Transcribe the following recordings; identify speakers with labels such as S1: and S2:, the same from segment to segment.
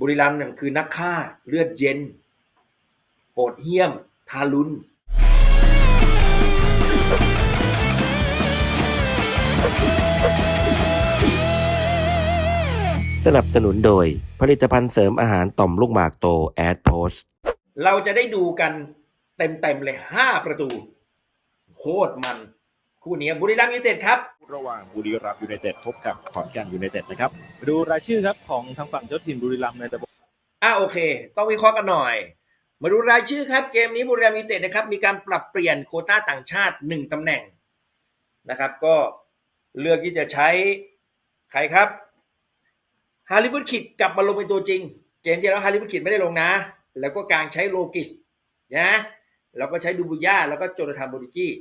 S1: บุรีรัมย์เนี่ยคือนักฆ่าเลือดเย็น โหดเหี้ยม ทารุณ
S2: สนับสนุนโดย ผลิตภัณฑ์เสริมอาหารต่อมลูกหมากโตแอดโพส
S1: เราจะได้ดูกันเต็มๆเลยห้าประตู โคตรมัน คู่นี้บุรีรัมย์ยูไนเต็ดครับ
S3: ระหว่างบุรีรัมย์ยูไนเต็ดพบกับขอนแก่นยูไนเต็ดนะครับ
S4: ไปดูรายชื่อครับของทางฝั่งเจ้าถิ่นบุรีรัมย์ในระบบ
S1: อะโอเค ต้องวิเคราะห์กันหน่อย มาดูรายชื่อครับ เกมนี้บุรีรัมย์ยูไนเต็ดนะครับมีการปรับเปลี่ยนโควต้าต่างชาติหนึ่งตำแหน่งนะครับ ก็เลือกที่จะใช้ใครครับฮาริวุดคิดกลับมาลงเป็นตัวจริง เกมที่แล้วฮาริวุดคิดไม่ได้ลงนะ แล้วก็การใช้โลกิสนะแล้วก็ใช้ดูบุย่าแล้วก็โจนาธานโบริกี้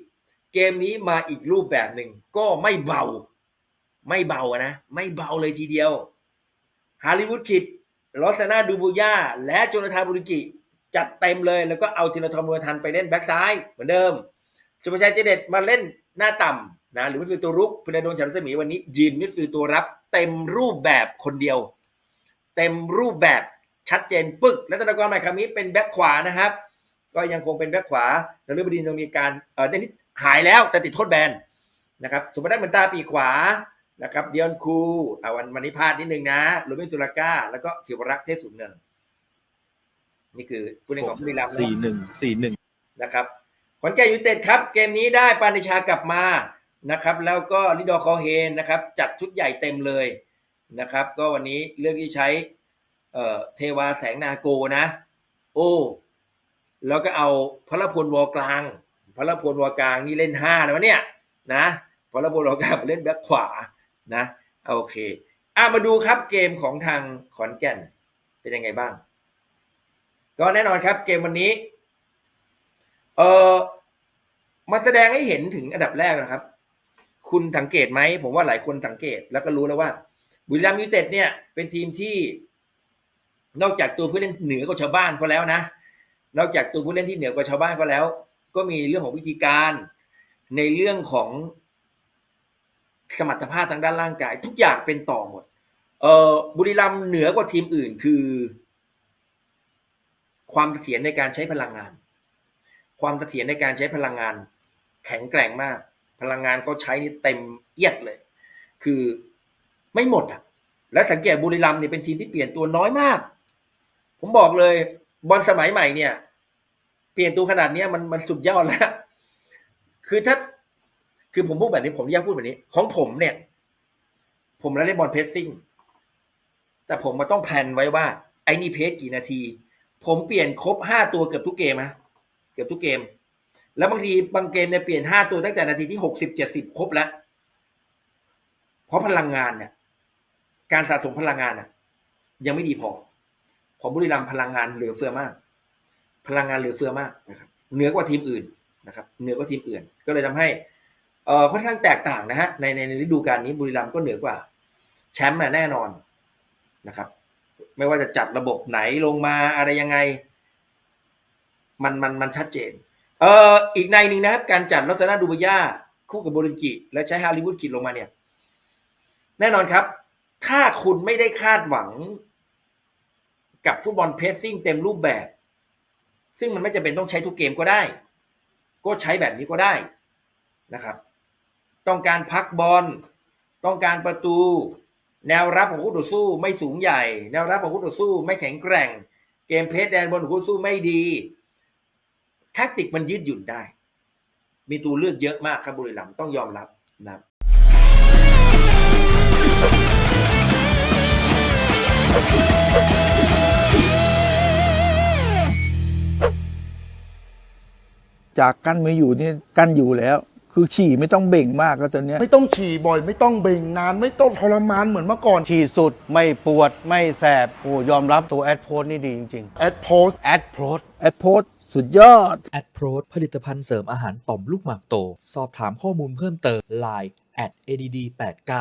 S1: เกมนี้มาอีกรูปแบบหนึ่งก็ไม่เบา ไม่เบานะ ไม่เบาเลยทีเดียวฮาริวุดคิดลอสซานาดูบูย่าและโจนาธานบุริกิ จัดเต็มเลยแล้วก็เอาธีรทรบุญทันไปเล่นแบ็กซ้ายเหมือนเดิมสุภชัยเจเด็ดมาเล่นหน้าต่ำนะหรือมิดฟิลด์ตัวรุกพินโดนฉันรัศมีวันนี้ยืนมิดฟิลด์ตัวรับ เต็มรูปแบบคนเดียว เต็มรูปแบบชัดเจนปึกและธนกรใหม่คามิเป็นแบ็คขวานะครับ ก็ยังคงเป็นแบ็คขวานฤบดินยังมีการเออเดนนิส หายแล้วแต่ติดโทษแบนนะครับสุภาพเหมือนตาปีกขวานะครับเดียนคูอ่าวันวันนี้พลาดนิดนึงนะโรเบนสุรก้า แล้วก็ศิวรักษ์เทพสุนเนินนี่คือผู้เล่นของบุรีรัมย์
S4: สี่หนึ่งสี่หนึ่ง
S1: นะครับขอนแก่นยูไนเต็ดครับ เกมนี้ได้ปานิชากลับมานะครับ แล้วก็ลิดอร์คอเฮนนะครับ จัดชุดใหญ่เต็มเลยนะครับ ก็วันนี้เลือกที่ใช้เอ่อเทวาแสงนาโกนะ โอ้ แล้วก็เอาพระพลวอกลาง พระพลวอกลางนี่เล่นห้าแล้วะเนี่ยนะพระพลวอกลางเล่นแบ็คขวานะโอเคอะมาดูครับเกมของทางขอนแก่นเป็นยังไงบ้าง ก็แน่นอนครับ เกมวันนี้เออมาแสดงให้เห็นถึงอันดับแรกนะครับ คุณสังเกตไหมผมว่าหลายคนสังเกตแล้วก็รู้แล้วว่า บุรีรัมย์ยูไนเต็ดเนี่ยเป็นทีมที่ นอกจากตัวผู้เล่นเหนือกว่าชาวบ้านเขาแล้วนะนอกจากตัวผู้เล่นที่เหนือกว่าชาวบ้านเขาแล้ว ก็มีเรื่องของวิธีการในเรื่องของสมรรถภาพทางด้านร่างกาย ทุกอย่างเป็นต่อหมด เออบุรีรัมเหนือกว่าทีมอื่นคือ ความเสถียรในการใช้พลังงาน ความเสถียรในการใช้พลังงาน แข็งแกร่งมาก พลังงานเขาใช้นี่เต็มเอียดเลย คือไม่หมดอะ และสังเกตบุรีรัมเนี่ยเป็นทีมที่เปลี่ยนตัวน้อยมาก ผมบอกเลยบอลสมัยใหม่เนี่ย ลี่ยนตัวขนาดเนี้ยมันมันสุดยอดแล้ว คือถ้าคือผมพูดแบบนี้ผมอยากพูดแบบนี้ ของผมเนี่ย ผมแล้วเล่นบอลเพสซิ่ง แต่ผมมาต้องแพลนไว้ว่า ไอ้นี่เพสกี่นาที ผมเปลี่ยนครบห้าตัวเกือบทุกเกมนะเกือบทุกเกม แล้วบางทีบางเกมเนี่ยเปลี่ยนห้าตัวตั้งแต่นาทีที่หกสิบเจ็ดสิบครบแล้ว เพราะพลังงานเนี่ย การสะสมพลังงานน่ะ ยังไม่ดีพอ ของบุรีรัมย์พลังงานเหลือเฟือมาก พลังงานเหลือเฟือมากนะครับเหนือกว่าทีมอื่นนะครับเหนือกว่าทีมอื่น ก็เลยทำให้เอ่อค่อนข้างแตกต่างนะฮะในในฤดูกาลนี้บุรีรัมย์ก็เหนือกว่าแชมป์น่ะแน่นอนนะครับ ไม่ว่าจะจัดระบบไหนลงมาอะไรยังไง มันมันมันชัดเจน เอ่ออีกในหนึ่งนะครับ การจัดลัตนาดูบย่าคู่กับโบรินกิและใช้ฮาริวุดกิลงมาเนี่ย แน่นอนครับ ถ้าคุณไม่ได้คาดหวังกับฟุตบอลเพสซิ่งเต็มรูปแบบ ซึ่งมันไม่จำเป็นต้องใช้ทุกเกมก็ได้ ก็ใช้แบบนี้ก็ได้นะครับ ต้องการพักบอล ต้องการประตู แนวรับของคู่ต่อสู้ไม่สูงใหญ่ แนวรับของคู่ต่อสู้ไม่แข็งแกร่ง เกมเพสแดนบนของคู่ต่อสู้ไม่ดีแท็กติกมันยืดหยุ่นได้ มีตัวเลือกเยอะมากครับบุรีรัมย์ต้องยอมรับนะครับ
S5: จากกั้นไม่อยู่นี่กั้นอยู่แล้ว คือฉี่ไม่ต้องเบ่งมากแล้วตอนเนี้ย
S6: ไม่ต้องฉี่บ่อย ไม่ต้องเบ่งนาน ไม่ต้องทรมานเหมือนเมื่อก่อน
S7: ฉีดสุดไม่ปวดไม่แสบโอ้ยอมรับตัวแอดโพสนี่ดีจริง
S6: แอดโพส
S7: ๆแอดโพส
S5: แอดโพสสุดยอด
S8: แอดโพรดผลิตภัณฑ์เสริมอาหารต่อมลูกหมากโต สอบถามข้อมูลเพิ่มเติม Line at add89